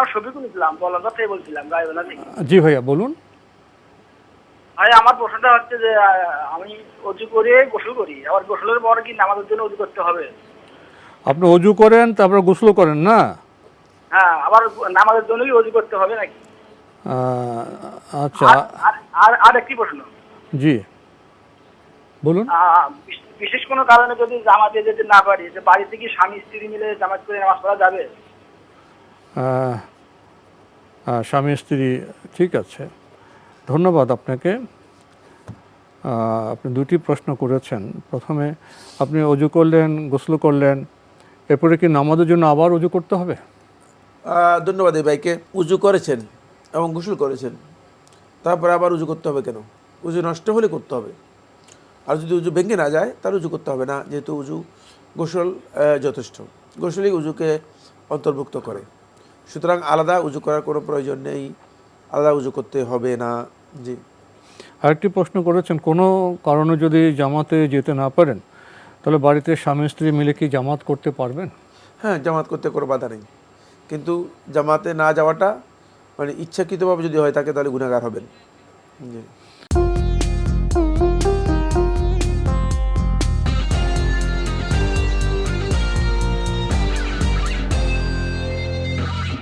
নাম শফিকুল ইসলাম বলন্দা থেকে বলছিলাম গাইবান্ধা থেকে জি ভাইয়া বলুন। ভাই আমার প্রশ্নটা হচ্ছে যে আমি অজু করে গোসল করি আবার গোসলের পরে কি নামাজের জন্য অজু করতে হবে? আপনি অজু করেন তারপর গোসল করেন না? হ্যাঁ আবার নামাজের জন্য কি অজু করতে হবে নাকি? আচ্ছা। আর- আর- একটি প্রশ্ন। জি। বলুন। বিশেষ কোনো কারণে যদি জামাতে যেতে না পারি যে বাড়িতে কি স্বামী স্ত্রী মিলে জামাত করে নামাজ পড়া যাবে? স্বামী স্ত্রী, ঠিক আছে। ধন্যবাদ আপনাকে। আপনি দুটি প্রশ্ন করেছেন। প্রথমে, আপনি অজু করলেন, গোসল করলেন, এরপরে কি নামাজের জন্য আবার অজু করতে হবে? ধন্যবাদ এই ভাইকে। উজু করেছেন এবং গোসল করেছেন, তারপরে আবার উজু করতে হবে কেন? উজু নষ্ট হলে করতে হবে। আর যদি উজু ভেঙে না যায় তার উজু করতে হবে না, যেহেতু উজু গোসল যথেষ্ট। গোসলই উজুকে অন্তর্ভুক্ত করে। সুতরাং আলাদা উজু করার কোনো প্রয়োজন নেই আলাদা উজু করতে হবে না জি। আরেকটি প্রশ্ন করেছেন কোনো কারণে যদি জামাতে যেতে না পারেন তাহলে বাড়িতে স্বামী স্ত্রী মিলে কি জামাত করতে পারবেন? হ্যাঁ জামাত করতে কোনো বাধা নেই। কিন্তু জামাতে না যাওয়াটা মানে ইচ্ছাকৃতভাবে যদি হয় তাকে তাহলে গুণাগার হবেন। জি।